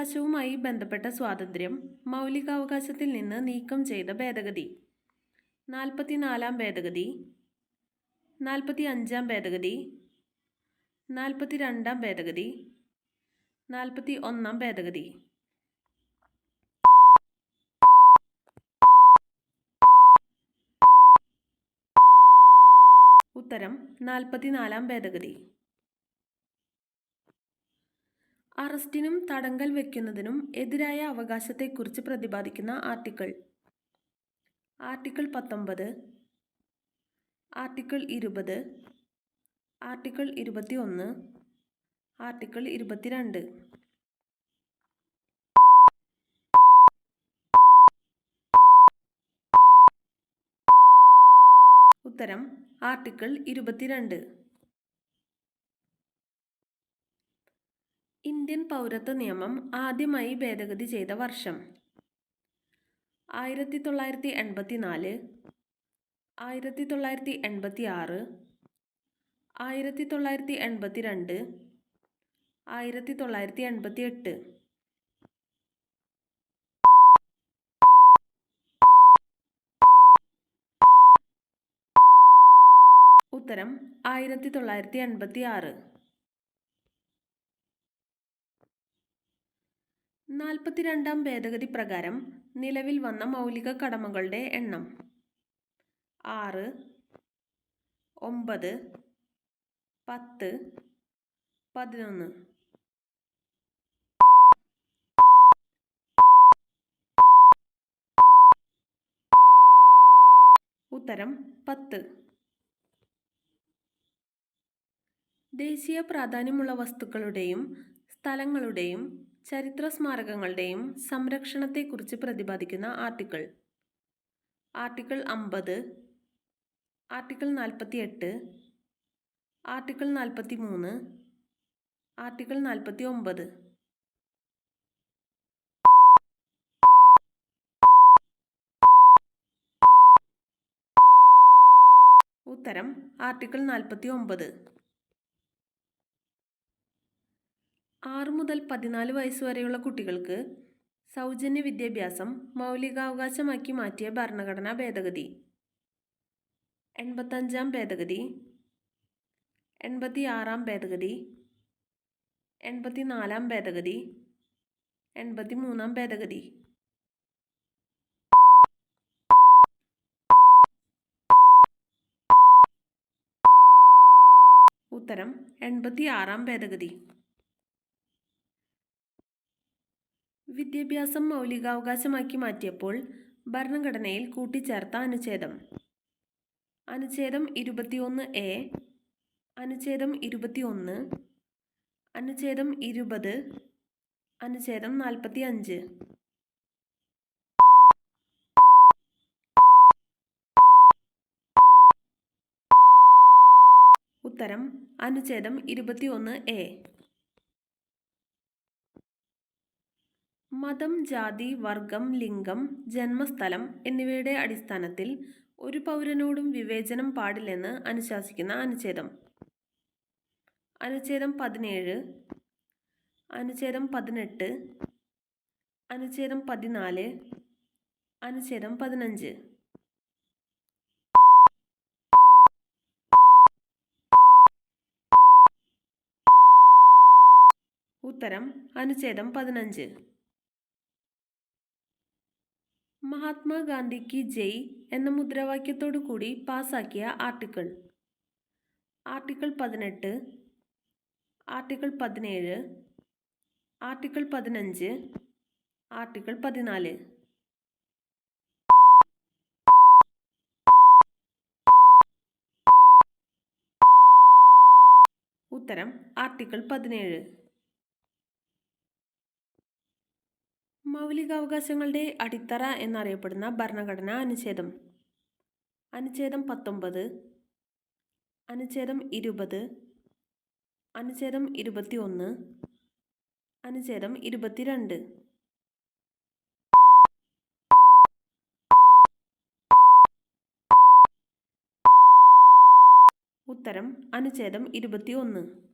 വിവരാവകാശവുമായി ബന്ധപ്പെട്ട സ്വാതന്ത്ര്യം മൗലികാവകാശത്തിൽ നിന്ന് നീക്കം ചെയ്ത ഭേദഗതി. നാൽപ്പത്തിനാലാം ഭേദഗതി. നാൽപ്പത്തി അഞ്ചാം ഭേദഗതി. നാൽപ്പത്തി രണ്ടാം ഭേദഗതി. നാൽപ്പത്തി ഒന്നാം ഭേദഗതി. ഉത്തരം നാൽപ്പത്തിനാലാം ഭേദഗതി. അറസ്റ്റിനും തടങ്കൽ വയ്ക്കുന്നതിനും എതിരായ അവകാശത്തെക്കുറിച്ച് പ്രതിപാദിക്കുന്ന ആർട്ടിക്കിൾ. ആർട്ടിക്കിൾ പത്തൊമ്പത്. ആർട്ടിക്കിൾ ഇരുപത്. ആർട്ടിക്കിൾ ഇരുപത്തി ഒന്ന് ആർട്ടിക്കിൾ ഇരുപത്തിരണ്ട്. ഉത്തരം ആർട്ടിക്കിൾ ഇരുപത്തിരണ്ട്. ഇന്ത്യൻ പൗരത്വ നിയമം ആദ്യമായി ഭേദഗതി ചെയ്ത വർഷം. ആയിരത്തി തൊള്ളായിരത്തി എൺപത്തി നാല് ആയിരത്തി തൊള്ളായിരത്തി എൺപത്തി ആറ് ആയിരത്തി തൊള്ളായിരത്തി എൺപത്തി രണ്ട് ആയിരത്തി തൊള്ളായിരത്തി എൺപത്തി എട്ട് ഉത്തരം ആയിരത്തി തൊള്ളായിരത്തി എൺപത്തി ആറ് നാൽപ്പത്തിരണ്ടാം ഭേദഗതി പ്രകാരം നിലവിൽ വന്ന മൗലിക കടമകളുടെ എണ്ണം. ആറ് ഒമ്പത് പത്ത് പതിനൊന്ന്. ഉത്തരം പത്ത്. ദേശീയ പ്രാധാന്യമുള്ള വസ്തുക്കളുടെയും സ്ഥലങ്ങളുടെയും ചരിത്ര സ്മാരകങ്ങളുടെയും സംരക്ഷണത്തെക്കുറിച്ച് പ്രതിപാദിക്കുന്ന ആർട്ടിക്കിൾ. ആർട്ടിക്കിൾ അമ്പത് ആർട്ടിക്കിൾ നാൽപ്പത്തി എട്ട് ആർട്ടിക്കിൾ നാൽപ്പത്തി മൂന്ന് ആർട്ടിക്കിൾ നാൽപ്പത്തി ഒമ്പത് ഉത്തരം ആർട്ടിക്കിൾ നാൽപ്പത്തി ഒമ്പത് ആറ് മുതൽ പതിനാല് വയസ്സ് വരെയുള്ള കുട്ടികൾക്ക് സൗജന്യ വിദ്യാഭ്യാസം മൗലികാവകാശമാക്കി മാറ്റിയ ഭരണഘടനാ ഭേദഗതി. എൺപത്തഞ്ചാം ഭേദഗതി. എൺപത്തി ആറാം ഭേദഗതി. എൺപത്തിനാലാം ഭേദഗതി. എൺപത്തി മൂന്നാം ഭേദഗതി. ഉത്തരം എൺപത്തി ആറാം ഭേദഗതി. വിദ്യാഭ്യാസം മൗലികാവകാശമാക്കി മാറ്റിയപ്പോൾ ഭരണഘടനയിൽ കൂട്ടിച്ചേർത്ത അനുച്ഛേദം. അനുച്ഛേദം ഇരുപത്തിയൊന്ന് എ അനുച്ഛേദം ഇരുപത്തിയൊന്ന് അനുച്ഛേദം ഇരുപത് അനുച്ഛേദം നാൽപ്പത്തി അഞ്ച് ഉത്തരം അനുച്ഛേദം ഇരുപത്തിയൊന്ന് എ. മതം ജാതി വർഗം ലിംഗം ജന്മസ്ഥലം എന്നിവയുടെ അടിസ്ഥാനത്തിൽ ഒരു പൗരനോടും വിവേചനം പാടില്ലെന്ന് അനുശാസിക്കുന്ന അനുച്ഛേദം. അനുച്ഛേദം പതിനേഴ് അനുച്ഛേദം പതിനെട്ട് അനുച്ഛേദം പതിനാല് അനുച്ഛേദം പതിനഞ്ച്. ഉത്തരം അനുച്ഛേദം പതിനഞ്ച്. മഹാത്മാഗാന്ധിക്ക് ജയ് എന്ന മുദ്രാവാക്യത്തോടു കൂടി പാസാക്കിയ ആർട്ടിക്കിൾ. ആർട്ടിക്കിൾ പതിനെട്ട് ആർട്ടിക്കിൾ പതിനേഴ് ആർട്ടിക്കിൾ പതിനഞ്ച് ആർട്ടിക്കിൾ പതിനാല്. ഉത്തരം ആർട്ടിക്കിൾ പതിനേഴ്. മൗലികാവകാശങ്ങളുടെ അടിത്തറ എന്നറിയപ്പെടുന്ന ഭരണഘടനാ അനുച്ഛേദം. അനുച്ഛേദം പത്തൊമ്പത്. അനുച്ഛേദം ഇരുപത്. അനുച്ഛേദം ഇരുപത്തി ഒന്ന് അനുച്ഛേദം ഇരുപത്തിരണ്ട്. ഉത്തരം അനുച്ഛേദം ഇരുപത്തി ഒന്ന്